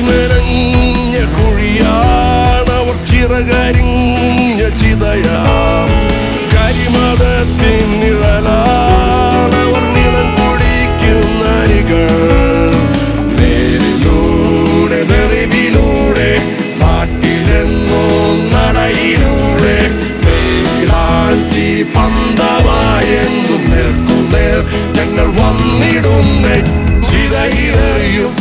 മെനഞ്ഞ കുഴിയാണവർ ചിറകരിഞ്ഞ ചിതയാം. കരിമതത്തിൻ നിഴലാണവർ നിണം കുടിക്കുന്ന അരികൾ. നേരിലൂടെ നെറിവിലൂടെ നാട്ടിലെന്നോ നടയിലൂടെ മേലാഞ്ചി പന്തമായെന്നും നിൽക്കുന്നേർ ഞങ്ങൾ വന്നിടുന്നേ ചിതയിലെറിയും.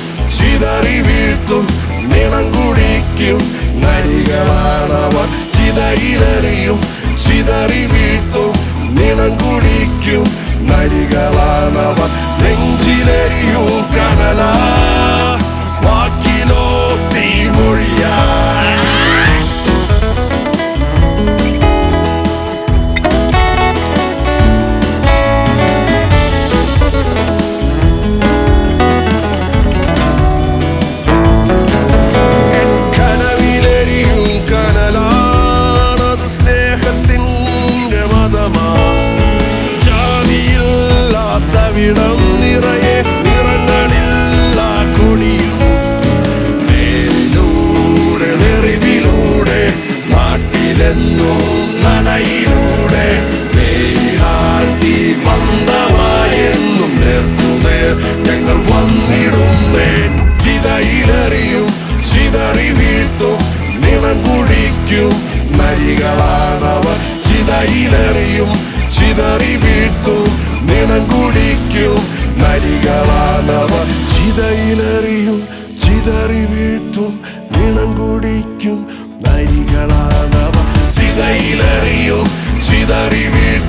ചിതറി വീഴ്ത്തും നിണം കുടിക്കും. നരികളാണവർ ചിതയിലെറിയും. ചിതറി വീഴ്ത്തും നിണം കുടിക്കും. നരികളാണവർ നെഞ്ചിലെറിയും നരികളാണവർ ചിതയിലെറിയും ചിതറി വീഴ്ത്തും നിണം കുടിക്കും. നരികളാണവർ. ചിതയിലെറിയും ചിതറി വീഴ്ത്തും നിണം കുടിക്കും. നരികളാണവർ. ചിതയിലെറിയും ചിതറി വീഴ്ത്തും.